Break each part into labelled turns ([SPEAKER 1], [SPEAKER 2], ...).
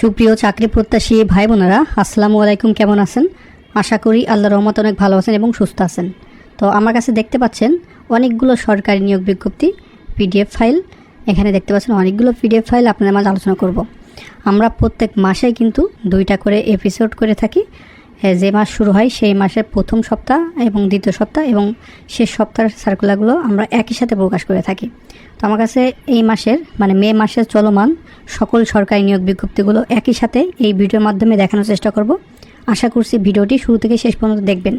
[SPEAKER 1] সুপ্রিয় চাকরি প্রত্যাশী ভাই বোনেরা আসসালামু আলাইকুম, কেমন আছেন? আশা করি আল্লাহ রহমত অনেক ভালো আছেন এবং সুস্থ আছেন। তো আমার কাছে দেখতে পাচ্ছেন অনেকগুলো সরকারি নিয়োগ বিজ্ঞপ্তি, পিডিএফ ফাইল। এখানে দেখতে পাচ্ছেন অনেকগুলো পিডিএফ ফাইল আপনাদের মাঝে আলোচনা করব। আমরা প্রত্যেক মাসে কিন্তু দুইটা করে এপিসোড করে থাকি। যে মাস শুরু হয় সেই মাসের প্রথম সপ্তাহ এবং দ্বিতীয় সপ্তাহ এবং শেষ সপ্তাহের সার্কুলারগুলো আমরা একই সাথে প্রকাশ করে থাকি। তো আমার কাছে এই মাসের মানে মে মাসের চলমান সকল সরকারি নিয়োগ বিজ্ঞপ্তিগুলো একই সাথে এই ভিডিওর মাধ্যমে দেখানোর চেষ্টা করব। আশা করছি ভিডিওটি শুরু থেকে শেষ পর্যন্ত দেখবেন।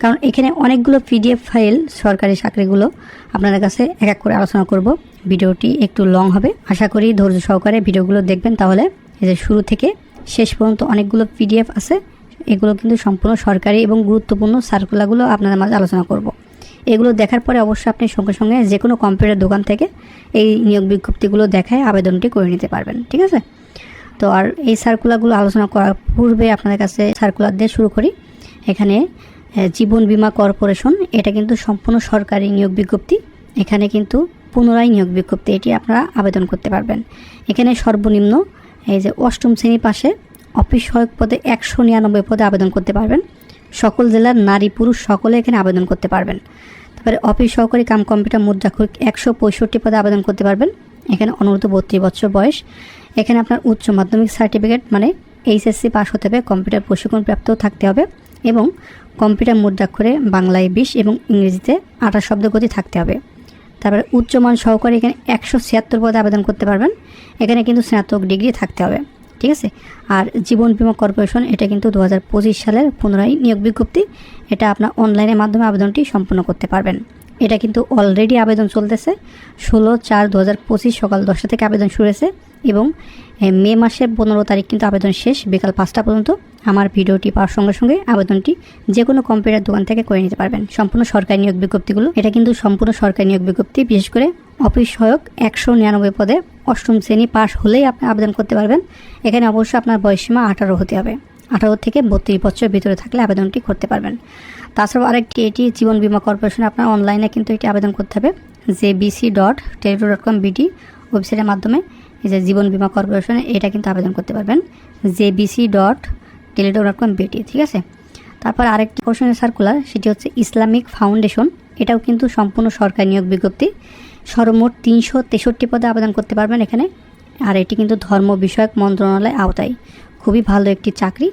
[SPEAKER 1] কারণ এখানে অনেকগুলো পিডিএফ ফাইল সরকারি চাকরিগুলো আপনাদের কাছে এক এক করে আলোচনা করব। ভিডিওটি একটু লং হবে। আশা করি ধৈর্য সহকারে ভিডিওগুলো দেখবেন তাহলে এই যে শুরু থেকে শেষ পর্যন্ত অনেকগুলো পিডিএফ আছে। এগুলো কিন্তু সম্পূর্ণ সরকারি এবং গুরুত্বপূর্ণ সার্কুলারগুলো আপনাদের মাঝে আলোচনা করব। এগুলো দেখার পরে অবশ্যই আপনি সঙ্গে সঙ্গে যে কোনো কম্পিউটার দোকান থেকে এই নিয়োগ বিজ্ঞপ্তিগুলো দেখায় আবেদনটি করে নিতে পারবেন, ঠিক আছে? তো আর এই সার্কুলারগুলো আলোচনা করার পূর্বে আপনাদের কাছে সার্কুলার দিয়ে শুরু করি। এখানে জীবন বীমা কর্পোরেশন, এটা কিন্তু সম্পূর্ণ সরকারি নিয়োগ বিজ্ঞপ্তি। এখানে কিন্তু পুনরায় নিয়োগ বিজ্ঞপ্তি এটি আপনারা আবেদন করতে পারবেন। এখানে সর্বনিম্ন, এই যে অষ্টম শ্রেণি পাশে অফিস সহায়ক পদে একশো নিরানব্বই পদে আবেদন করতে পারবেন। সকল জেলার নারী পুরুষ সকলে এখানে আবেদন করতে পারবেন। তারপরে অফিস সহকারী কাম কম্পিউটার মুদ্রাক্ষরিক একশো পঁয়ষট্টি পদে আবেদন করতে পারবেন। এখানে অনূর্ধ্ব বত্রিশ বছর বয়স। এখানে আপনার উচ্চ মাধ্যমিক সার্টিফিকেট মানে এইচএসসি পাস হতে হবে, কম্পিউটার প্রশিক্ষণ প্রাপ্তও থাকতে হবে এবং কম্পিউটার মুদ্রাক্ষরে বাংলায় বিশ এবং ইংরেজিতে আঠাশ শব্দ গতি থাকতে হবে। তারপরে উচ্চমান সহকারে এখানে একশো ছিয়াত্তর পদে আবেদন করতে পারবেন। এখানে কিন্তু স্নাতক ডিগ্রি থাকতে হবে। ঠিক আছে? আর জীবন বীমা কর্পোরেশন, এটা কিন্তু দু হাজার পঁচিশ সালের পুনরায় নিয়োগ বিজ্ঞপ্তি। এটা আপনার অনলাইনের মাধ্যমে আবেদনটি সম্পন্ন করতে পারবেন। এটা কিন্তু অলরেডি আবেদন চলতেছে। ষোলো চার দু হাজার পঁচিশ সকাল দশটা থেকে আবেদন শুরু হয়েছে এবং মে মাসের পনেরো তারিখ কিন্তু আবেদন শেষ, বিকাল পাঁচটা পর্যন্ত। আমার ভিডিওটি পাওয়ার সঙ্গে সঙ্গে আবেদনটি যে কোনো কম্পিউটার দোকান থেকে করে নিতে পারবেন। সম্পূর্ণ সরকারি নিয়োগ বিজ্ঞপ্তিগুলো, এটা কিন্তু সম্পূর্ণ সরকারি নিয়োগ বিজ্ঞপ্তি, বিশেষ করে অফিস সহায়ক একশো নিরানব্বই পদে অষ্টম শ্রেণি পাস হলেই আপনি আবেদন করতে পারবেন। এখানে অবশ্যই আপনার বয়সীমা আঠারো হতে হবে। আঠারো থেকে বত্রিশ বছরের ভিতরে থাকলে আবেদনটি করতে পারবেন। তাছাড়াও আরেকটি, এটি জীবন বিমা কর্পোরেশন। আপনার অনলাইনে কিন্তু এটি আবেদন করতে হবে। J B C dot Teletalk dot com B D ওয়েবসাইটের মাধ্যমে এই যে জীবন বিমা কর্পোরেশনে, এটা কিন্তু আবেদন করতে পারবেন। J B C dot Teletalk dot com B D ঠিক আছে? তারপর আরেকটি কোশ্চেনের সার্কুলার সেটি হচ্ছে ইসলামিক ফাউন্ডেশন। এটাও কিন্তু সম্পূর্ণ সরকারি নিয়োগ বিজ্ঞপ্তি। সর্বমোট তিনশো তেষট্টি পদে আবেদন করতে পারবেন এখানে। আর এটি কিন্তু ধর্ম বিষয়ক মন্ত্রণালয় আওতায়। খুবই ভালো একটি চাকরি।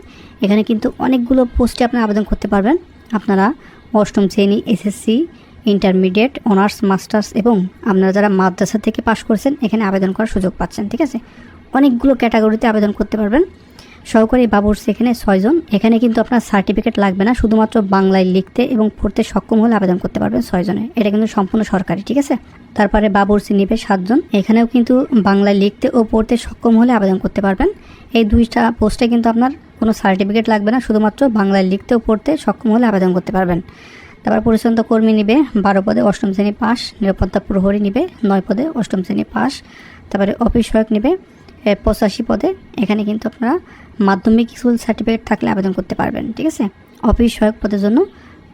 [SPEAKER 1] এখানে কিন্তু অনেকগুলো পোস্টে আপনারা আবেদন করতে পারবেন। আপনারা অষ্টম শ্রেণি, এসএসসি, ইন্টারমিডিয়েট, অনার্স, মাস্টার্স এবং আপনারা যারা মাদ্রাসা থেকে পাশ করেছেন, এখানে আবেদন করার সুযোগ পাচ্ছেন, ঠিক আছে? অনেকগুলো ক্যাটাগরিতে আবেদন করতে পারবেন। সহকারী বাবুর্চি এখানে ছয়জন। এখানে কিন্তু আপনার সার্টিফিকেট লাগবে না, শুধুমাত্র বাংলায় লিখতে এবং পড়তে সক্ষম হলে আবেদন করতে পারবেন ছয়জনে। এটা কিন্তু সম্পূর্ণ সরকারি, ঠিক আছে? তারপরে বাবুর্চি নেবে সাতজন। এখানেও কিন্তু বাংলায় লিখতে ও পড়তে সক্ষম হলে আবেদন করতে পারবেন। এই দুইটা পোস্টে কিন্তু আপনার কোনো সার্টিফিকেট লাগবে না, শুধুমাত্র বাংলায় লিখতে ও পড়তে সক্ষম হলে আবেদন করতে পারবেন। তারপর পরিচ্ছন্ন কর্মী নিবে, বারো পদে অষ্টম শ্রেণি পাস নিরাপত্তা প্রহরী নিবে, নয় পদে অষ্টম শ্রেণি পাস তারপরে অফিস সহায়ক নিবে পঁচাশি পদে। এখানে কিন্তু আপনারা মাধ্যমিক স্কুল সার্টিফিকেট থাকলে আবেদন করতে পারবেন, ঠিক আছে? অফিস সহায়ক পদের জন্য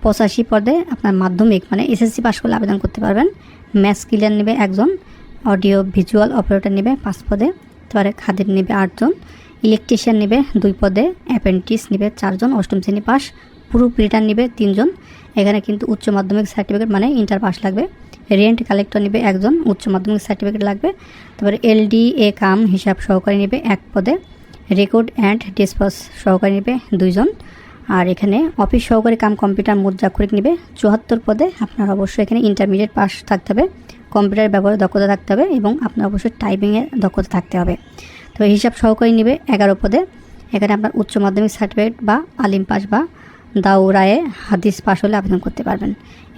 [SPEAKER 1] পঁচাশি পদে আপনার মাধ্যমিক মানে এসএসসি পাস করলে আবেদন করতে পারবেন। ম্যাথস ক্লিয়ার নেবে একজন, অডিও, ভিজুয়াল অপারেটর নেবে পাঁচ পদে, তারপরে খাদির নেবে আটজন, ইলেকট্রিশিয়ান নেবে দুই পদে অ্যাপেন্টিস নেবে চারজন, অষ্টম শ্রেণি পাস পুরো রিটার্ন নেবে তিনজন। এখানে কিন্তু উচ্চ মাধ্যমিক সার্টিফিকেট মানে ইন্টার পাস লাগবে। রেন্ট কালেক্টর নেবে একজন, উচ্চ মাধ্যমিক সার্টিফিকেট লাগবে। তারপরে এলডি এ কাম হিসাব সহকারী নেবে এক পদে। রেকর্ড অ্যান্ড ডিসপাস সহকারী নেবে দুইজন। আর এখানে অফিস সহকারী কাম কম্পিউটার মুদ্রাক্ষরিক নেবে চুয়াত্তর পদে। আপনার অবশ্যই এখানে ইন্টারমিডিয়েট পাস থাকতে হবে। কম্পিউটার ব্যবহারে দক্ষতা থাকতে হবে এবং আপনার অবশ্যই টাইপিংয়ে দক্ষতা থাকতে হবে। তো হিসাব সহকারী নেবে এগারো পদে। এখানে আপনার উচ্চ মাধ্যমিক সার্টিফিকেট বা আলিম পাস বা দাউরায়ে হাদিস পাস হলে আবেদন করতে পারবেন।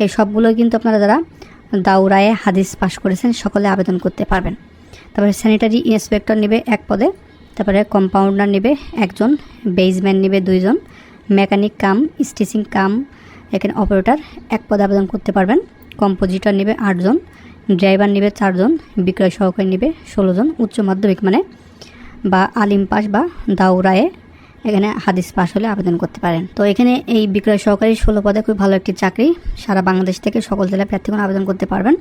[SPEAKER 1] এই সবগুলোই কিন্তু আপনারা যারা দাউরায়ে হাদিস পাস করেছেন, সকলে আবেদন করতে পারবেন। তারপরে স্যানিটারি ইন্সপেক্টর নেবে এক পদে, তারপরে কম্পাউন্ডার নেবে একজন বেজম্যান নেবে দুইজন মেকানিক কাম স্টিচিং কাম, এখানে অপারেটর এক পদে আবেদন করতে পারবেন। কম্পোজিটর নেবে আটজন ড্রাইভার নেবে চারজন, বিক্রয় সহকারী নেবে ষোলোজন, উচ্চ মাধ্যমিক মানে বা আলিম পাস বা দাউরায়ে এখানে হাদিস পাশ হলে আবেদন করতে পারেন। তো এখানে এই বিক্রয় সহকারী ষোলো পদে খুব ভালো একটি চাকরি। সারা বাংলাদেশ থেকে সকল জেলায় প্রার্থীগণ আবেদন করতে পারবেন।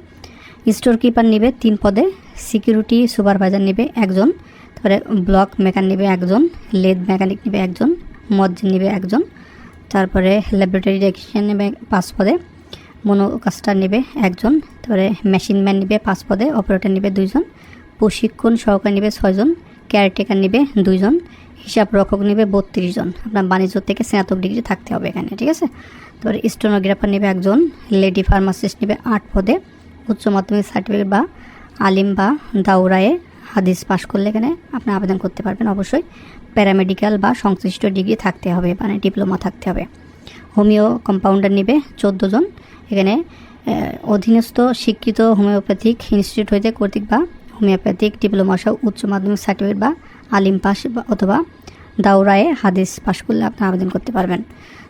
[SPEAKER 1] স্টোর কিপার নেবে তিন পদে সিকিউরিটি সুপারভাইজার নেবে একজন, তারপরে ব্লক মেকানিক নেবে একজন লেদ মেকানিক নেবে একজন মজ্জিন নেবে একজন, তারপরে ল্যাবরেটরি টেকনিশিয়ান নেবে পাঁচ পদে মনোকাস্টার নেবে একজন, তারপরে মেশিন ম্যান নেবে পাঁচ পদে অপারেটর নেবে দুইজন, প্রশিক্ষণ সহকারী নেবে ছয়জন কেয়ারটেকার নেবে দুইজন হিসাব রক্ষক নেবে বত্রিশ জন। আপনার বাণিজ্য থেকে স্নাতক ডিগ্রি থাকতে হবে এখানে, ঠিক আছে? তারপরে স্টোনোগ্রাফার নেবে একজন লেডি ফার্মাসিস্ট নেবে আট পদে, উচ্চ মাধ্যমিক সার্টিফিকেট বা আলিম বা দাউরায়ে হাদিস পাশ করলে এখানে আপনি আবেদন করতে পারবেন অবশ্যই। প্যারামেডিক্যাল বা সংশ্লিষ্ট ডিগ্রি থাকতে হবে মানে ডিপ্লোমা থাকতে হবে। হোমিও কম্পাউন্ডার নেবে চোদ্দ জন। এখানে অধীনস্থ শিক্ষিত হোমিওপ্যাথিক ইনস্টিটিউট হইতে কর্তৃক বা হোমিওপ্যাথিক ডিপ্লোমা সহ উচ্চ মাধ্যমিক সার্টিফিকেট বা আলিম পাস অথবা দাউরায়ে হাদিস পাশ করলে আপনি আবেদন করতে পারবেন।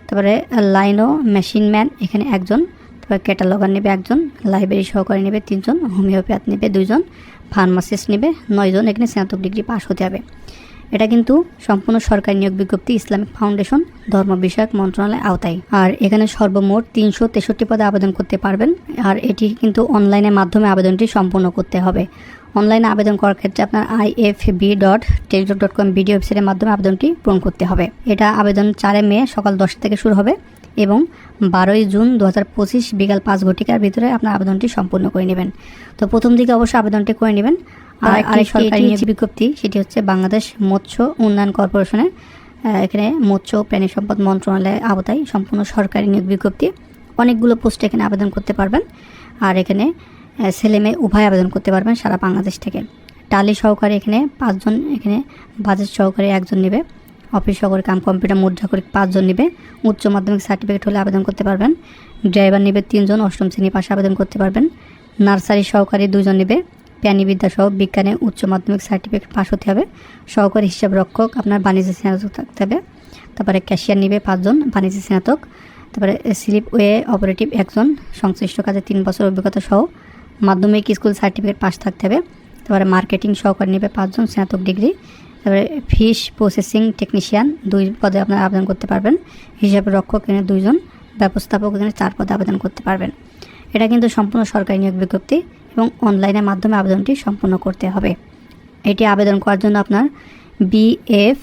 [SPEAKER 1] তারপরে লাইনো মেশিন ম্যান, এখানে একজন। তারপরে ক্যাটালগার নেবে একজন, লাইব্রেরি সহকারী নেবে তিনজন, হোমিওপ্যাথ নেবে দুইজন, ফার্মাসিস্ট নেবে নয়জন, এখানে স্নাতক ডিগ্রি পাস হতে হবে। এটা কিন্তু সম্পূর্ণ সরকারি নিয়োগ বিজ্ঞপ্তি, ইসলামিক ফাউন্ডেশন, ধর্ম বিষয়ক মন্ত্রণালয় আওতায়। আর এখানে সর্বমোট তিনশো তেষট্টি পদে আবেদন করতে পারবেন। আর এটি কিন্তু অনলাইনের মাধ্যমে আবেদনটি সম্পূর্ণ করতে হবে। অনলাইনে আবেদন করার ক্ষেত্রে আপনার I F B dot Teletalk dot com B D ওয়েবসাইটের মাধ্যমে আবেদনটি পূরণ করতে হবে। এটা আবেদন চারে মে সকাল দশটা থেকে শুরু হবে এবং বারোই জুন দু হাজার পঁচিশ বিকাল পাঁচ ঘটিকার ভিতরে আপনার আবেদনটি সম্পূর্ণ করে নেবেন। তো প্রথম দিকে অবশ্যই আবেদনটি করে নেবেন। আরেকটি সরকারি নিয়োগ বিজ্ঞপ্তি সেটি হচ্ছে বাংলাদেশ মৎস্য উন্নয়ন কর্পোরেশনের এখানে মৎস্য ও প্রাণী সম্পদ মন্ত্রণালয়ের আওতায় সম্পূর্ণ সরকারি নিয়োগ বিজ্ঞপ্তি। অনেকগুলো পোস্টে এখানে আবেদন করতে পারবেন। আর এখানে ছেলে মেয়ে উভয় আবেদন করতে পারবেন সারা বাংলাদেশ থেকে। টালি সহকারে এখানে পাঁচজন এখানে বাজেট সহকারে একজন নেবে। অফিস সহকারে কাম কম্পিউটার মুদ্রা করে পাঁচজন নেবে। উচ্চ মাধ্যমিক সার্টিফিকেট হলে আবেদন করতে পারবেন। ড্রাইভার নেবে তিনজন অষ্টম শ্রেণি পাশে আবেদন করতে পারবেন। নার্সারি সহকারে দুজন নেবে। প্রাণীবিদ্যা সহ বিজ্ঞানে উচ্চ মাধ্যমিক সার্টিফিকেট পাস হতে হবে। সহকারী হিসাব রক্ষক আপনার বাণিজ্য স্নাতক থাকতে হবে। তারপরে ক্যাশিয়ার নিবে পাঁচজন, বাণিজ্য স্নাতক। তারপরে স্লিপ ওয়ে অপারেটিভ একজন, সংশ্লিষ্ট কাজে তিন বছর অভিজ্ঞতা সহ মাধ্যমিক স্কুল সার্টিফিকেট পাস থাকতে হবে। তারপরে মার্কেটিং সহকারী নেবে পাঁচজন, স্নাতক ডিগ্রি তারপরে ফিশ প্রসেসিং টেকনিশিয়ান দুই পদে আপনারা আবেদন করতে পারবেন। হিসাব রক্ষক এখানে দুইজন, ব্যবস্থাপক এখানে চার পদে আবেদন করতে পারবেন। এটা কিন্তু সম্পূর্ণ সরকারি নিয়োগ বিজ্ঞপ্তি। এবং অনলাইনের মাধ্যমে আবেদনটি সম্পূর্ণ করতে হবে। এটি আবেদন করার জন্য আপনার B F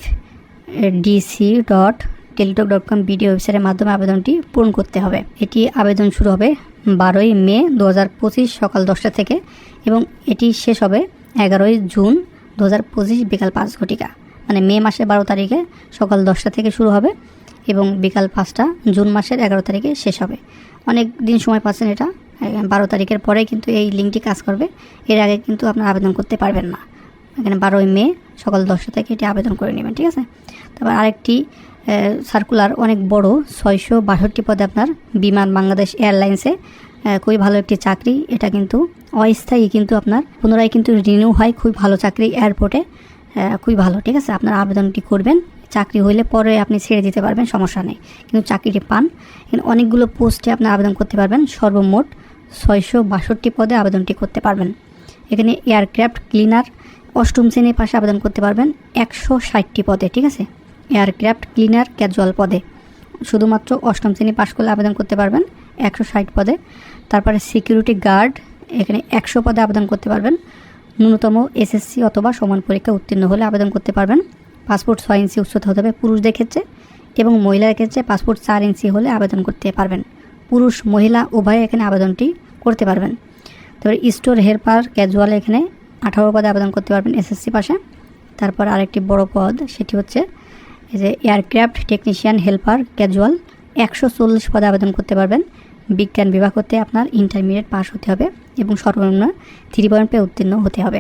[SPEAKER 1] D C dot Teletalk dot com B D ওয়েবসাইটের মাধ্যমে আবেদনটি পূরণ করতে হবে। এটি আবেদন শুরু হবে বারোই মে দু হাজার পঁচিশ সকাল দশটা থেকে এবং এটি শেষ হবে এগারোই জুন দু হাজার পঁচিশ বিকাল পাঁচ ঘটিকা। মানে মে মাসের বারো তারিখে সকাল দশটা থেকে শুরু হবে এবং বিকাল পাঁচটা জুন মাসের এগারো তারিখে শেষ হবে। অনেক দিন সময় পাচ্ছেন এটা। বারো তারিখের পরে কিন্তু এই লিঙ্কটি কাজ করবে। এর আগে কিন্তু আপনার আবেদন করতে পারবেন না। এখানে বারোই মে সকাল দশটা থেকে এটি আবেদন করে নেবেন, ঠিক আছে? তারপর আরেকটি সার্কুলার অনেক বড়, ছয়শো বাষট্টি পদে আপনার বিমান বাংলাদেশ এয়ারলাইন্সে খুবই ভালো একটি চাকরি। এটা কিন্তু অস্থায়ী কিন্তু আপনার, পুনরায় কিন্তু রিনিউ হয়। খুবই ভালো চাকরি এয়ারপোর্টে খুবই ভালো, ঠিক আছে? আপনার আবেদনটি করবেন। চাকরি হইলে পরে আপনি ছেড়ে দিতে পারবেন, সমস্যা নেই। কিন্তু চাকরিটি পান। এখানে অনেকগুলো পোস্টে আপনি আবেদন করতে পারবেন। সর্বমোট ছয়শো বাষট্টি পদে আবেদনটি করতে পারবেন। এখানে এয়ারক্রাফট ক্লিনার অষ্টম শ্রেণির পাশে আবেদন করতে পারবেন একশো ষাটটি পদে, ঠিক আছে? এয়ারক্রাফট ক্লিনার ক্যাজুয়াল পদে। শুধুমাত্র অষ্টম শ্রেণি পাশ করলে আবেদন করতে পারবেন একশো ষাট পদে। তারপরে সিকিউরিটি গার্ড, এখানে একশো পদে আবেদন করতে পারবেন। ন্যূনতম এসএসসি অথবা সমান পরীক্ষা উত্তীর্ণ হলে আবেদন করতে পারবেন। পাসপোর্ট ছয় ইঞ্চি উচ্চতা হতে হবে পুরুষদের ক্ষেত্রে এবং মহিলাদের ক্ষেত্রে পাসপোর্ট চার ইঞ্চি হলে আবেদন করতে পারবেন। পুরুষ, মহিলা, উভয়ে এখানে আবেদনটি করতে পারবেন। তারপরে স্টোর হেল্পার ক্যাজুয়াল এখানে আঠারো পদে আবেদন করতে পারবেন এসএসসি পাশে। তারপর আরেকটি বড় পদ, সেটি হচ্ছে এই যে এয়ারক্রাফট টেকনিশিয়ান, হেল্পার, ক্যাজুয়াল একশো চল্লিশ পদে আবেদন করতে পারবেন। বিজ্ঞান বিভাগ হতে আপনার ইন্টারমিডিয়েট পাস হতে হবে এবং সর্বনিম্ন থ্রি পয়েন্ট পে উত্তীর্ণ হতে হবে।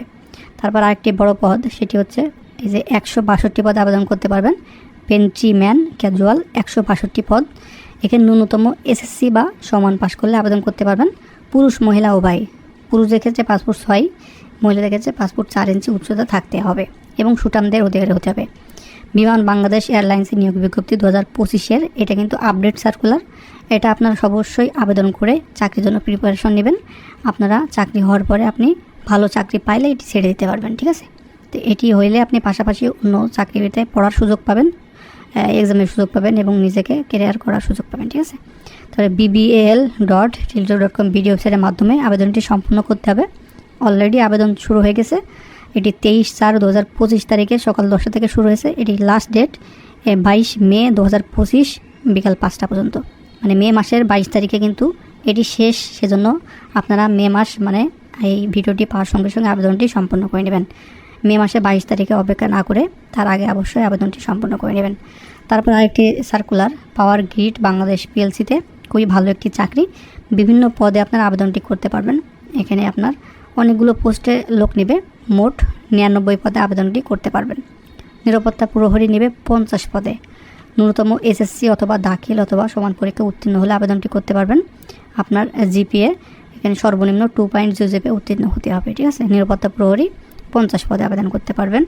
[SPEAKER 1] তারপর আরেকটি বড় পদ, সেটি হচ্ছে এই যে একশো বাষট্টি পদে আবেদন করতে পারবেন। পেন্ট্রিম্যান ক্যাজুয়াল একশো বাষট্টি পদ। এখানে ন্যূনতম এসএসসি বা সমান পাশ করলে আবেদন করতে পারবেন। পুরুষ, মহিলা উভয়। পুরুষদের ক্ষেত্রে পাসপোর্ট ছয়, মহিলাদের ক্ষেত্রে পাসপোর্ট চার ইঞ্চি উচ্চতা থাকতে হবে এবং সুটামদের অধিকারী হতে হবে। বিমান বাংলাদেশ এয়ারলাইন্সের নিয়োগ বিজ্ঞপ্তি দু হাজার পঁচিশের এটা কিন্তু আপডেট সার্কুলার। এটা আপনারা অবশ্যই আবেদন করে চাকরির জন্য প্রিপারেশন নেবেন। আপনারা চাকরি হওয়ার পরে আপনি ভালো চাকরি পাইলে এটি ছেড়ে দিতে পারবেন, ঠিক আছে? তো এটি হইলে আপনি পাশাপাশি অন্য চাকরিতে পড়ার সুযোগ পাবেন এক্সামের সুযোগ পাবেন এবং নিজেকে কেরিয়ার করার সুযোগ পাবেন, ঠিক আছে? তাহলে B B L dot Teletalk dot com B D ওয়েবসাইটের মাধ্যমে আবেদনটি সম্পূর্ণ করতে হবে। অলরেডি আবেদন শুরু হয়ে গেছে। এটি তেইশ চার দু হাজার পঁচিশ তারিখে সকাল দশটা থেকে শুরু হয়েছে। এটি লাস্ট ডেট বাইশ মে দু হাজার পঁচিশ বিকাল পাঁচটা পর্যন্ত। মানে মে মাসের বাইশ তারিখে কিন্তু এটি শেষ। সেজন্য আপনারা মে মাস মানে এই ভিডিওটি পাওয়ার সঙ্গে সঙ্গে আবেদনটি সম্পন্ন করে নেবেন। মে মাসে বাইশ তারিখে অপেক্ষা না করে তার আগে অবশ্যই আবেদনটি সম্পন্ন করে নেবেন। তারপর আরেকটি সার্কুলার পাওয়ার গ্রিড বাংলাদেশ পিএলসিতে খুবই ভালো একটি চাকরি। বিভিন্ন পদে আপনার আবেদনটি করতে পারবেন। এখানে আপনার অনেকগুলো পোস্টে লোক নেবে, মোট নিরানব্বই পদে আবেদনটি করতে পারবেন। নিরাপত্তা প্রহরী নেবে পঞ্চাশ পদে। ন্যূনতম এসএসসি অথবা দাখিল অথবা সমান পরীক্ষা উত্তীর্ণ হলে আবেদনটি করতে পারবেন। আপনার জিপিএ এখানে সর্বনিম্ন টু পয়েন্ট জিরো জিপে উত্তীর্ণ হতে হবে, ঠিক আছে? নিরাপত্তা প্রহরী পঞ্চাশ পদে আবেদন করতে পারবেন।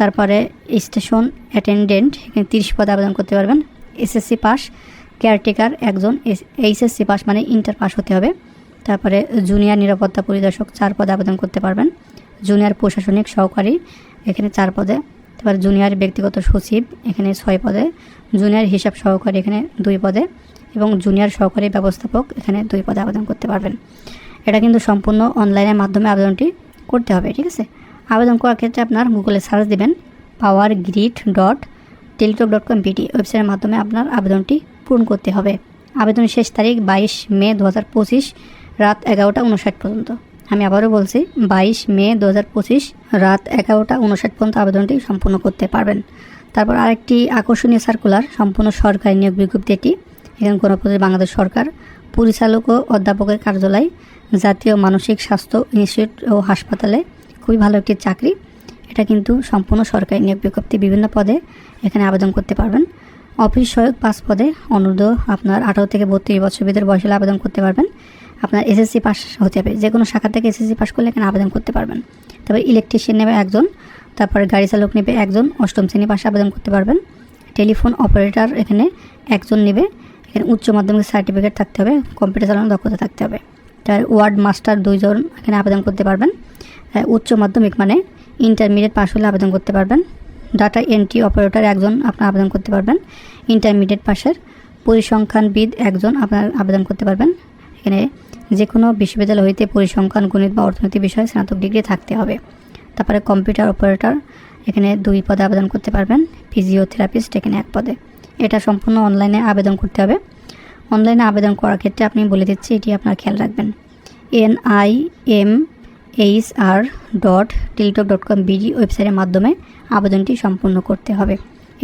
[SPEAKER 1] তারপরে স্টেশন অ্যাটেন্ডেন্ট, এখানে তিরিশ পদে আবেদন করতে পারবেন। S S C pass, caretaker একজন এইচএসসি পাস মানে ইন্টার পাস হতে হবে। তারপরে জুনিয়র নিরাপত্তা পরিদর্শক চার পদে আবেদন করতে পারবেন। জুনিয়র প্রশাসনিক সহকারী, এখানে চার পদে। তারপর জুনিয়র ব্যক্তিগত সচিব, এখানে ছয় পদে। জুনিয়র হিসাব সহকারী, এখানে দুই পদে। এবং জুনিয়র সহকারী ব্যবস্থাপক, এখানে দুই পদে আবেদন করতে পারবেন। এটা কিন্তু সম্পূর্ণ অনলাইনের মাধ্যমে আবেদনটি করতে হবে, ঠিক আছে? আবেদন করার ক্ষেত্রে আপনার গুগলে সার্চ দেবেন power grid dot Teletalk dot com B D ওয়েবসাইটের মাধ্যমে আপনার আবেদনটি পূরণ করতে হবে। আবেদনের শেষ তারিখ বাইশ মে দু হাজার পঁচিশ, রাত এগারোটা উনষাট পর্যন্ত। আমি আবারও বলছি, বাইশ মে দু হাজার পঁচিশ, রাত এগারোটা উনষাট পর্যন্ত আবেদনটি সম্পূর্ণ করতে পারবেন। তারপর আরেকটি আকর্ষণীয় সার্কুলার সম্পূর্ণ সরকারি নিয়োগ বিজ্ঞপ্তি এটি। এখানে গণপ্রজাতন্ত্রী বাংলাদেশ সরকার, পরিচালক ও অধ্যাপকের কার্যালয়, জাতীয় মানসিক স্বাস্থ্য ইনস্টিটিউট ও হাসপাতালে খুবই ভালো একটি চাকরি। এটা কিন্তু সম্পূর্ণ সরকারি নিয়োগ বিজ্ঞপ্তি বিভিন্ন পদে এখানে আবেদন করতে পারবেন। অফিস সহায়ক পাস পদে অনুরোধ আপনার আঠারো থেকে বত্রিশ বছর ভিতরে বয়স হলে আবেদন করতে পারবেন। আপনার এসএসসি পাস হতে হবে। যে কোনো শাখা থেকে এসএসসি পাস করলে এখানে আবেদন করতে পারবেন। তারপর ইলেকট্রিশিয়ান নেবে একজন, তারপরে গাড়ি চালক নেবে একজন, অষ্টম শ্রেণি পাশে আবেদন করতে পারবেন। টেলিফোন অপারেটর এখানে একজন নেবে। এখানে উচ্চ মাধ্যমিক সার্টিফিকেট থাকতে হবে কম্পিউটার চালানোর দক্ষতা থাকতে হবে। তার ওয়ার্ড মাস্টার দুইজন এখানে আবেদন করতে পারবেন। উচ্চ মাধ্যমিক মানে ইন্টারমিডিয়েট পাশ হলে আবেদন করতে পারবেন। ডাটা এন্ট্রি অপারেটর একজন আপনার আবেদন করতে পারবেন। ইন্টারমিডিয়েট পাশের পরিসংখ্যানবিদ একজন আপনার আবেদন করতে পারবেন। এখানে যে কোনো বিশ্ববিদ্যালয় হইতে পরিসংখ্যান, গণিত বা অর্থনীতি বিষয়ে স্নাতক ডিগ্রি থাকতে হবে। তারপরে কম্পিউটার অপারেটর এখানে দুই পদে আবেদন করতে পারবেন। ফিজিওথেরাপিস্ট এখানে এক পদে। এটা সম্পূর্ণ অনলাইনে আবেদন করতে হবে। অনলাইনে আবেদন করার ক্ষেত্রে আপনি বলে দিচ্ছি, এটি আপনার খেয়াল রাখবেন। N I M H R dot Teletalk dot com B D ওয়েবসাইটের মাধ্যমে আবেদনটি সম্পূর্ণ করতে হবে।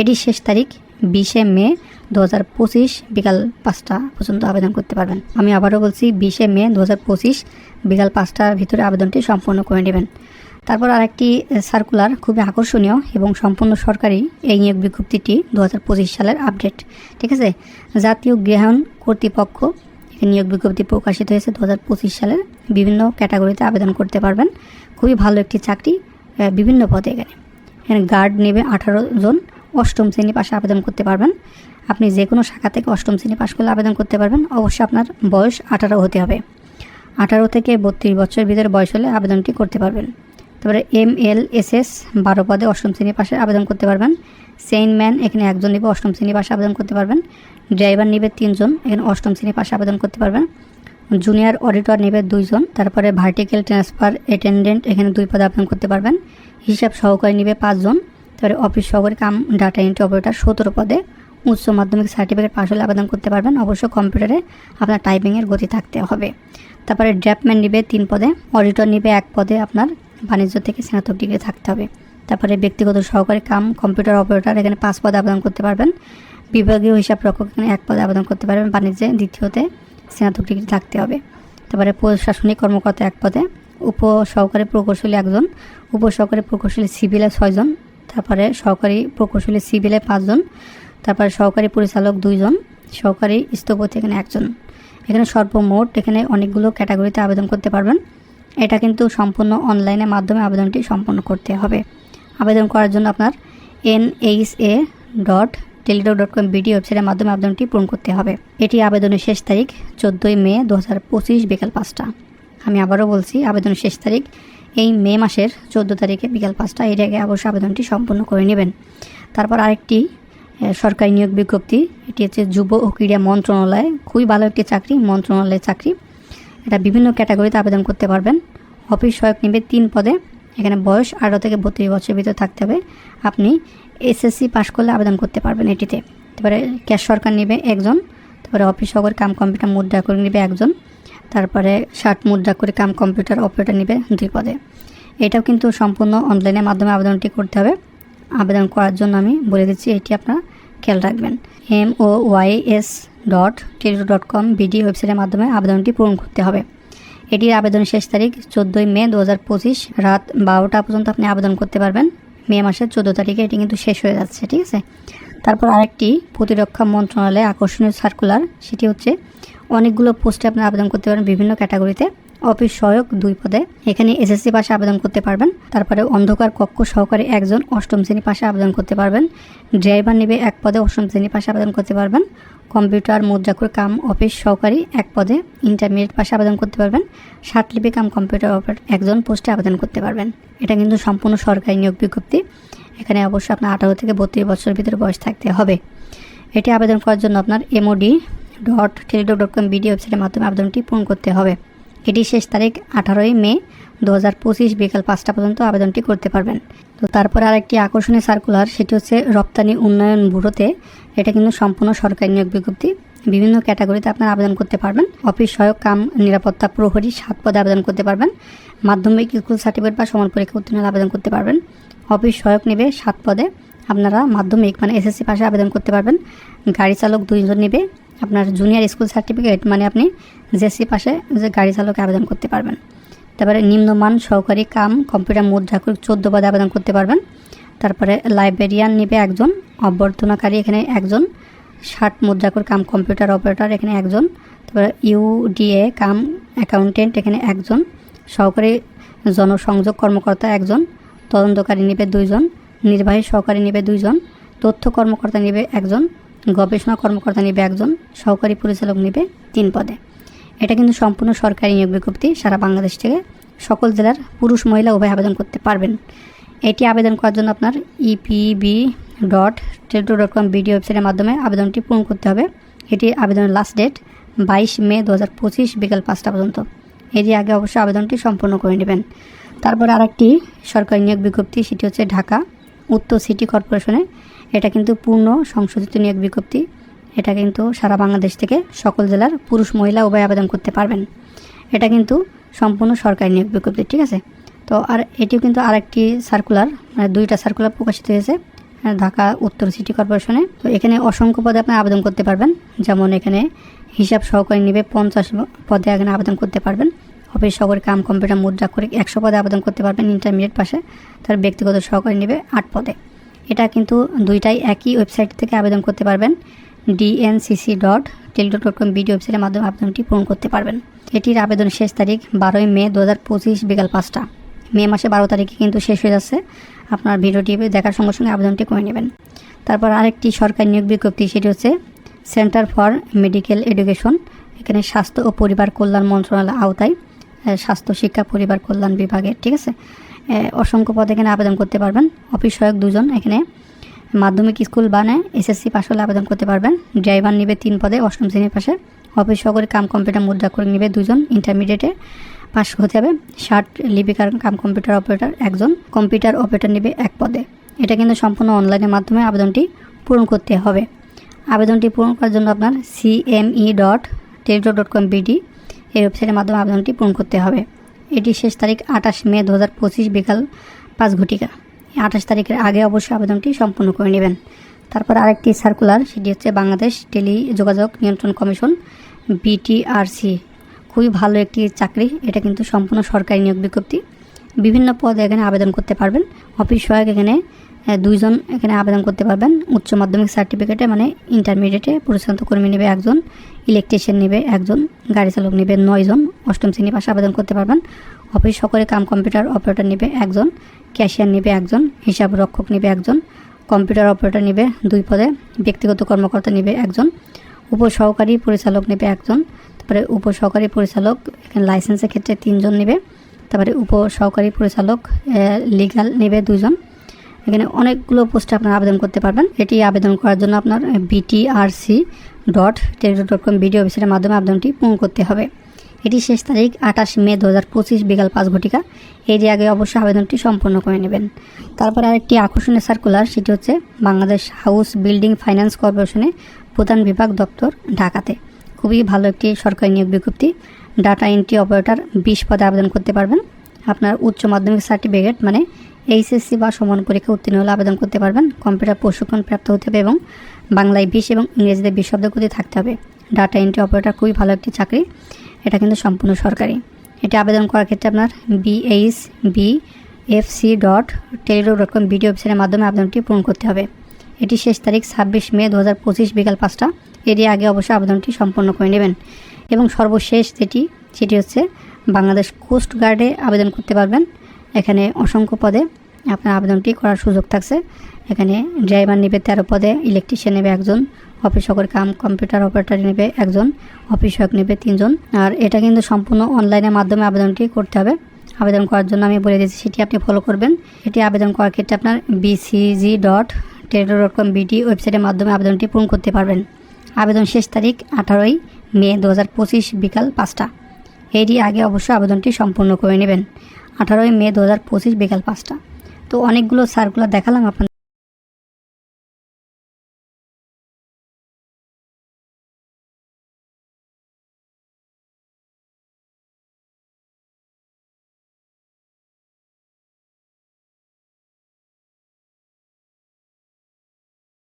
[SPEAKER 1] এটি শেষ তারিখ বিশে মে দু হাজার পঁচিশ বিকাল পাঁচটা পর্যন্ত আবেদন করতে পারবেন। আমি আবারও বলছি, বিশে মে দু হাজার পঁচিশ বিকাল পাঁচটার ভিতরে আবেদনটি সম্পূর্ণ করে নেবেন। তারপর আরেকটি সার্কুলার খুবই আকর্ষণীয় এবং সম্পূর্ণ সরকারি এই নিয়োগ বিজ্ঞপ্তিটি দু হাজার পঁচিশ সালের আপডেট ঠিক আছে? জাতীয় গৃহায়ণ কর্তৃপক্ষ নিয়োগ বিজ্ঞপ্তি প্রকাশিত হয়েছে দু হাজার পঁচিশ সালের বিভিন্ন ক্যাটাগরিতে আবেদন করতে পারবেন। খুবই ভালো একটি চাকরি বিভিন্ন পদে এখানে এখানে গার্ড নেবে আঠারো জন, অষ্টম শ্রেণি পাশে আবেদন করতে পারবেন। আপনি যে কোনো শাখা থেকে অষ্টম শ্রেণি পাশ করলে আবেদন করতে পারবেন। অবশ্যই আপনার বয়স আঠারো হতে হবে। আঠারো থেকে বত্রিশ বছরের ভিতরে বয়স হলে আবেদনটি করতে পারবেন। তারপরে এম এল এস এস বারো পদে অষ্টম শ্রেণি পাশে আবেদন করতে পারবেন। ম্যান, এখানে একজন নেবে, অষ্টম শ্রেণি পাশে আবেদন করতে পারবেন। ড্রাইভার নেবে তিনজন, এখানে অষ্টম শ্রেণি পাশে আবেদন করতে পারবেন। জুনিয়র অডিটর নেবে দুইজন, তারপরে ভার্টিক্যাল ট্রান্সফার অ্যাটেন্ডেন্ট, এখানে দুই পদে আবেদন করতে পারবেন। হিসাব সহকারী নেবে পাঁচজন, তারপরে অফিস সহকারী কাম, ডাটা এন্ট্রি অপারেটর সতেরো পদে উচ্চ মাধ্যমিক সার্টিফিকেট পাশ হলে আবেদন করতে পারবেন। অবশ্য কম্পিউটারে আপনার টাইপিংয়ের গতি থাকতে হবে। তারপরে ড্র্যাপম্যান নিবে তিন পদে, অডিটর নিবে এক পদে আপনার বাণিজ্য থেকে স্নাতক ডিগ্রি থাকতে হবে। তারপরে ব্যক্তিগত সহকারী কাম, কম্পিউটার অপারেটর, এখানে পাঁচ পদে আবেদন করতে পারবেন। বিভাগীয় হিসাব রক্ষক, এখানে এক পদে আবেদন করতে পারবেন। বাণিজ্যে দ্বিতীয়তে স্নাতক ডিগ্রি থাকতে হবে। তারপরে প্রশাসনিক কর্মকর্তা এক পদে উপ সহকারী প্রকৌশলী একজন উপ সহকারী প্রকৌশলী সিভিলে ছয়জন, তারপরে সহকারী প্রকৌশলী সিভিলে পাঁচজন, তারপরে সহকারী পরিচালক দুইজন, সহকারী স্থপতি এখানে একজন। এখানে সর্বমোট এখানে অনেকগুলো ক্যাটাগরিতে আবেদন করতে পারবেন। এটা কিন্তু সম্পূর্ণ অনলাইনের মাধ্যমে আবেদনটি সম্পন্ন করতে হবে। আবেদন করার জন্য আপনার N H A dot Teletalk dot com B D ওয়েবসাইটের মাধ্যমে আবেদনটি পূরণ করতে হবে। এটি আবেদনের শেষ তারিখ চোদ্দোই মে দু হাজার পঁচিশ বিকাল পাঁচটা। আমি আবারও বলছি, আবেদনের শেষ তারিখ এই মে মাসের চোদ্দ তারিখে বিকাল পাঁচটা। এর আগে অবশ্যই আবেদনটি সম্পূর্ণ করে নেবেন। তারপর আরেকটি সরকারি নিয়োগ বিজ্ঞপ্তি। এটি হচ্ছে যুব ও ক্রীড়া মন্ত্রণালয়। খুবই ভালো একটি চাকরি, মন্ত্রণালয়ের চাকরি। এটা বিভিন্ন ক্যাটাগরিতে আবেদন করতে পারবেন। অফিস সহায়ক নেবে তিন পদে। এখানে বয়স আঠারো থেকে বত্রিশ বছরের ভিতরে থাকতে হবে। আপনি এসএসসি পাশ করলে আবেদন করতে পারবেন এটিতে। তারপরে ক্যাশ সরকার নেবে একজন, তারপরে অফিস সহকারী কাম কম্পিউটার মুদ্রা করে নেবে একজন, তারপরে ষাট মুদ্রা করে কাম কম্পিউটার অপারেটর নেবে দুই পদে। এটাও কিন্তু সম্পূর্ণ অনলাইনের মাধ্যমে আবেদনটি করতে হবে। আবেদন করার জন্য আমি বলে দিচ্ছি, এটি আপনারা খেয়াল রাখবেন। M O Y S dot Teletalk dot com B D ওয়েবসাইটের মাধ্যমে আবেদনটি পূরণ করতে হবে। এটির আবেদন শেষ তারিখ চোদ্দোই মে দু হাজার পঁচিশ, রাত বারোটা পর্যন্ত আপনি আবেদন করতে পারবেন। মে মাসের চোদ্দ তারিখে এটি কিন্তু শেষ হয়ে যাচ্ছে, ঠিক আছে? তারপর আরেকটি প্রতিরক্ষা মন্ত্রণালয়ে আকর্ষণীয় সার্কুলার সেটি হচ্ছে অনেকগুলো পোস্টে আপনি আবেদন করতে পারেন বিভিন্ন ক্যাটাগরিতে অফিস সহায়ক দুই পদে। এখানে এসএসসি পাশে আবেদন করতে পারবেন। তারপরে অন্ধকার কক্ষ সহকারে একজন অষ্টম শ্রেণি পাশে আবেদন করতে পারবেন। ড্রাইভার নেবে এক পদে অষ্টম শ্রেণি পাশে আবেদন করতে পারবেন। কম্পিউটার মুদ্রাকুর কাম অফিস সহকারী এক পদে ইন্টারমিডিয়েট পাশে আবেদন করতে পারবেন। ষাটলিপি কাম কম্পিউটার অপারেটর একজন পোস্টে আবেদন করতে পারবেন। এটা কিন্তু সম্পূর্ণ সরকারি নিয়োগ বিজ্ঞপ্তি। এখানে অবশ্যই আপনার আঠারো থেকে বত্রিশ বছর ভিতরে বয়স থাকতে হবে। এটি আবেদন করার জন্য আপনার M O D dot Teletalk dot com B D ওয়েবসাইটের মাধ্যমে আবেদনটি পূরণ করতে হবে। এটি শেষ তারিখ আঠারোই মে দু হাজার পঁচিশ বিকাল পাঁচটা পর্যন্ত আবেদনটি করতে পারবেন। তো তারপরে আরেকটি আকর্ষণীয় সার্কুলার সেটি হচ্ছে রপ্তানি উন্নয়ন ব্যুরোতে। এটা কিন্তু সম্পূর্ণ সরকারি নিয়োগ বিজ্ঞপ্তি। বিভিন্ন ক্যাটাগরিতে আপনারা আবেদন করতে পারবেন। অফিস সহায়ক, কাম, নিরাপত্তা প্রহরী সাত পদে আবেদন করতে পারবেন। মাধ্যমিক, স্কুল সার্টিফিকেট বা সমান পরীক্ষা উত্তীর্ণ আবেদন করতে পারবেন। অফিস সহায়ক নেবে সাত পদে। আপনারা মাধ্যমিক মানে এসএসসি পাশে আবেদন করতে পারবেন। গাড়ি চালক দুইজন নেবে। আপনার জুনিয়র স্কুল সার্টিফিকেট মানে আপনি জেসি পাশে যে গাড়ি চালকে আবেদন করতে পারবেন। তারপরে নিম্নমান সহকারী কাম কম্পিউটার মুদ্রাকুর চোদ্দ পদে আবেদন করতে পারবেন। তারপরে লাইব্রেরিয়ান নেবে একজন, অভ্যর্থনাকারী এখানে একজন, ষাট মুদ্রাকুর কাম কম্পিউটার অপারেটর এখানে একজন, তারপরে ইউডিএ কাম অ্যাকাউন্টেন্ট এখানে একজন, সহকারী জনসংযোগ কর্মকর্তা একজন, তদন্তকারী নেবে দুইজন, নির্বাহী সহকারী নেবে দুইজন, তথ্য কর্মকর্তা নেবে একজন গবেষণা কর্মকর্তা নেবে একজন, সহকারী পরিচালক নেবে তিন পদে। এটা কিন্তু সম্পূর্ণ সরকারি নিয়োগ বিজ্ঞপ্তি সারা বাংলাদেশ থেকে। সকল জেলার পুরুষ মহিলা উভয় আবেদন করতে পারবেন। এটি আবেদন করার জন্য আপনার E P B dot Teletalk dot com B D ওয়েবসাইটের মাধ্যমে আবেদনটি পূরণ করতে হবে। এটি আবেদনের লাস্ট ডেট বাইশ মে দু হাজার পঁচিশ বিকাল পাঁচটা পর্যন্ত। এরই আগে অবশ্যই আবেদনটি সম্পূর্ণ করে নেবেন। তারপর আরেকটি সরকারি নিয়োগ বিজ্ঞপ্তি, সেটি হচ্ছে ঢাকা। উত্তর সিটি কর্পোরেশনে। এটা কিন্তু পূর্ণ সংশোধিত নিয়োগ বিজ্ঞপ্তি। এটা কিন্তু সারা বাংলাদেশ থেকে সকল জেলার পুরুষ মহিলা উভয় আবেদন করতে পারবেন। এটা কিন্তু সম্পূর্ণ সরকারি নিয়োগ বিজ্ঞপ্তি, ঠিক আছে? তো আর এটিও কিন্তু আরেকটি সার্কুলার মানে দুইটা সার্কুলার প্রকাশিত হয়েছে ঢাকা উত্তর সিটি কর্পোরেশনে। তো এখানে অসংখ্য পদে আপনি আবেদন করতে পারবেন। যেমন এখানে হিসাব সহকারী নিবে পঞ্চাশ পদে এখানে আবেদন করতে পারবেন। অফিস, সহকারী কাম, কম্পিউটার, মুদ্রা করে একশো পদে আবেদন করতে পারবেন ইন্টারমিডিয়েট পাশে। তার ব্যক্তিগত সহকারী নেবে আট পদে। এটা কিন্তু দুইটাই একই ওয়েবসাইট থেকে আবেদন করতে পারবেন। D N C C dot Teletalk dot com B D ওয়েবসাইটের মাধ্যমে আবেদনটি পূরণ করতে পারবেন। এটির আবেদন শেষ তারিখ বারোই মে দু হাজার পঁচিশ বিকাল পাঁচটা। মে মাসে বারো তারিখে কিন্তু শেষ হয়ে যাচ্ছে। আপনার ভিডিওটি দেখার সঙ্গে সঙ্গে আবেদনটি করে নেবেন। তারপর আরেকটি সরকারি নিয়োগ বিজ্ঞপ্তি, সেটি হচ্ছে সেন্টার ফর মেডিকেল এডুকেশন এখানে স্বাস্থ্য ও পরিবার কল্যাণ মন্ত্রণালয় আওতায় স্বাস্থ্য, শিক্ষা, পরিবার কল্যাণ বিভাগে ঠিক আছে? অসংখ্য পদে এখানে আবেদন করতে পারবেন। অফিস সহায়ক দুজন এখানে। মাধ্যমিক স্কুল বানে এসএসসি পাশ হলে আবেদন করতে পারবেন। ড্রাইভার নিবে তিন পদে, অষ্টম শ্রেণির পাশে। অফিস সহকারী কাম কম্পিউটার মুদ্রা করে নিবে দুজন, ইন্টারমিডিয়েটে পাশ হতে হবে। ষাট লিপিকার কাম কম্পিউটার অপারেটর একজন, কম্পিউটার অপারেটর নিবে এক পদে। এটা কিন্তু সম্পূর্ণ অনলাইনের মাধ্যমে আবেদনটি পূরণ করতে হবে। আবেদনটি পূরণ করার জন্য আপনার C M E dot Teletalk dot com B D এই ওয়েবসাইটের মাধ্যমে আবেদনটি পূরণ করতে হবে। এটি শেষ তারিখ আঠাশ মে দু হাজার পঁচিশ বিকাল পাঁচ ঘটিকা। আঠাশ তারিখের আগে অবশ্যই আবেদনটি সম্পূর্ণ করে নেবেন। তারপর আরেকটি সার্কুলার সেটি হচ্ছে বাংলাদেশ টেলি যোগাযোগ নিয়ন্ত্রণ কমিশন বিটিআরসি খুবই ভালো একটি চাকরি, এটা কিন্তু সম্পূর্ণ সরকারি নিয়োগ বিজ্ঞপ্তি। বিভিন্ন পদে এখানে আবেদন করতে পারবেন। অফিস সহায়ক এখানে দুইজন এখানে আবেদন করতে পারবেন। উচ্চ মাধ্যমিক সার্টিফিকেটে মানে ইন্টারমিডিয়েটে পরিচালিত কর্মী নেবে একজন ইলেকট্রিশিয়ান নেবে একজন, গাড়ি চালক নেবে নয়জন, অষ্টম শ্রেণি পাশে আবেদন করতে পারবেন। অফিস সহকারী কাম কম্পিউটার অপারেটর নেবে একজন ক্যাশিয়ার নেবে একজন, হিসাব রক্ষক নেবে একজন, কম্পিউটার অপারেটর নেবে দুই পদে, ব্যক্তিগত কর্মকর্তা নেবে একজন, উপসহকারী পরিচালক নেবে একজন, তারপরে উপসহকারী পরিচালক, এখানে লাইসেন্সের ক্ষেত্রে তিনজন নেবে, তারপরে উপসহকারী পরিচালক লিগাল নেবে দুজন এখানে অনেকগুলো পোস্টে আপনারা আবেদন করতে পারবেন। এটি আবেদন করার জন্য আপনার B T R C dot Teletalk dot com B D অফিসের মাধ্যমে আবেদনটি পূরণ করতে হবে। এটি শেষ তারিখ আঠাশ মে দু হাজার পঁচিশ, বিকাল পাঁচ ঘটিকা। এর আগে অবশ্যই আবেদনটি সম্পন্ন করে নেবেন। তারপর আরেকটি আকর্ষণীয় সার্কুলার সেটি হচ্ছে বাংলাদেশ হাউস বিল্ডিং ফাইন্যান্স কর্পোরেশনে প্রধান বিভাগ দপ্তর, ঢাকাতে। খুবই ভালো একটি সরকারি নিয়োগ বিজ্ঞপ্তি। ডাটা এন্ট্রি অপারেটর বিশ পদে আবেদন করতে পারবেন। আপনার উচ্চ মাধ্যমিক সার্টিফিকেট মানে এইচএসসি বা সমান পরীক্ষা উত্তীর্ণ হলে আবেদন করতে পারবেন। কম্পিউটার প্রশিক্ষণ প্রাপ্ত হতে হবে এবং বাংলায় বিশ এবং ইংরেজিতে বিশ শব্দগতি থাকতে হবে। ডাটা এন্ট্রি অপারেটর খুবই ভালো একটি চাকরি। এটা কিন্তু সম্পূর্ণ সরকারি। এটা আবেদন করার ক্ষেত্রে আপনার B H B F C dot Teletalk dot com B D ওয়েবসাইটের মাধ্যমে আবেদনটি পূরণ করতে হবে। এটি শেষ তারিখ ছাব্বিশ মে দু হাজার পঁচিশ বিকাল পাঁচটা। এরই আগে অবশ্যই আবেদনটি সম্পন্ন করে নেবেন। এবং সর্বশেষ যেটি, সেটি হচ্ছে বাংলাদেশ কোস্ট গার্ডে আবেদন করতে পারবেন। এখানে অসংখ্য পদে আপনার আবেদনটি করার সুযোগ থাকছে। এখানে ড্রাইভার নেবে তেরো পদে, ইলেকট্রিশিয়ান নেবে একজন, অফিস সকর কাম, কম্পিউটার অপারেটর নেবে একজন, অফিস সহায়ক নেবে তিনজন। আর এটা কিন্তু সম্পূর্ণ অনলাইনের মাধ্যমে আবেদনটি করতে হবে। আবেদন করার জন্য আমি বলে দিয়েছি, সেটি আপনি ফলো করবেন। এটি আবেদন করার ক্ষেত্রে আপনার BCG dot tedo dot com B ওয়েবসাইটের মাধ্যমে আবেদনটি পূরণ করতে পারবেন। আবেদন শেষ তারিখ আঠারোই মে দু হাজার পঁচিশ বিকাল পাঁচটা। এরই আগে অবশ্যই আবেদনটি সম্পূর্ণ করে নেবেন। আঠারোই মে দু হাজার পঁচিশ বিকাল পাঁচটা। তো অনেকগুলো সার্কুলার দেখালাম আপনাদের